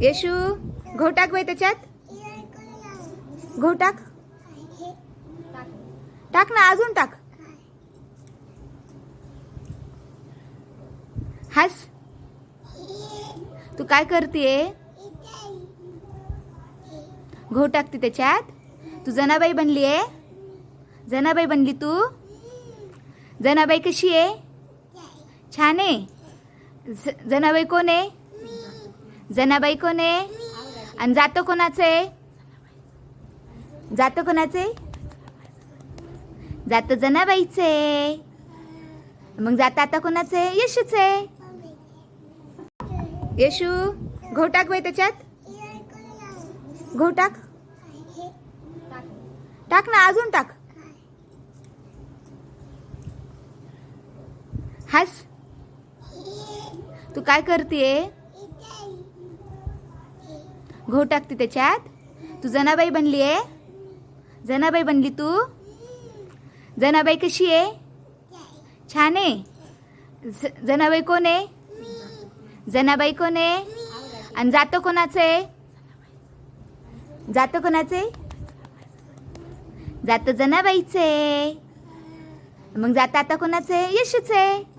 येशू घोटाक बाई त्याच्यात. घो टाक. टाक ना अजून टाक. हस. तू काय करते घो टाकते त्याच्यात. तू जनाबाई बनली आहे जनाबाई बनली तू? जनाबाई कशी आहे? छान आहे. ज- जनाबाई कोण आहे? जनाबाई कोण आहे आणि जातं कोणाचं? आहे जातं कोणाचं? आहे जातं जनाबाईचं. आहे मग जातं आता कोणाचं? आहे यशूच. आहे येशू घो टाक बाई त्याच्यात. घो टाक. टाक ना अजून टाक. हस. तू काय करतेय? घो टाकते त्याच्यात. तू जनाबाई बनली आहे? जनाबाई बनली तू? जनाबाई कशी आहे? छान आहे. ज- जनाबाई कोण आहे? जनाबाई कोण आहे? आणि जातं कोणाचं आहे? जातं कोणाचं आहे? जातं जनाबाईचं आहे. मग जातं आता कोणाचं आहे? यशूच आहे.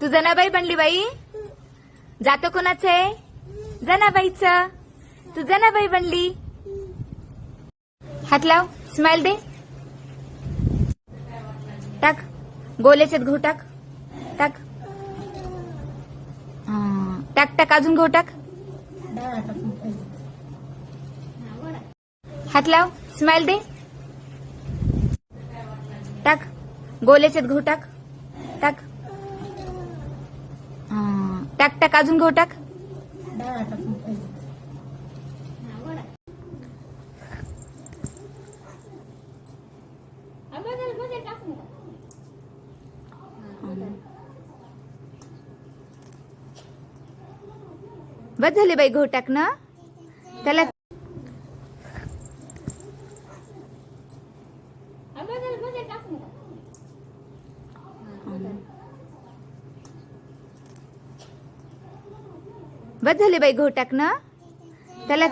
तू जनाबाई बनली बाई? जात कोणाचं आहे? जनाबाईचं. तू जनाबाई बनली. हात लाव स्माइल दे. टाक. गोल्याच्यात घो टाक. टाक. टाक टाक अजून घो टाक. हात लाव स्माइल दे. टाक. गोल्याच्यात घो टाक हा, टाक टाक अजून घेऊ टाक. बस झाले बाई घो टाक ना त्याला बस झाले बाई घो टाक ना? त्याला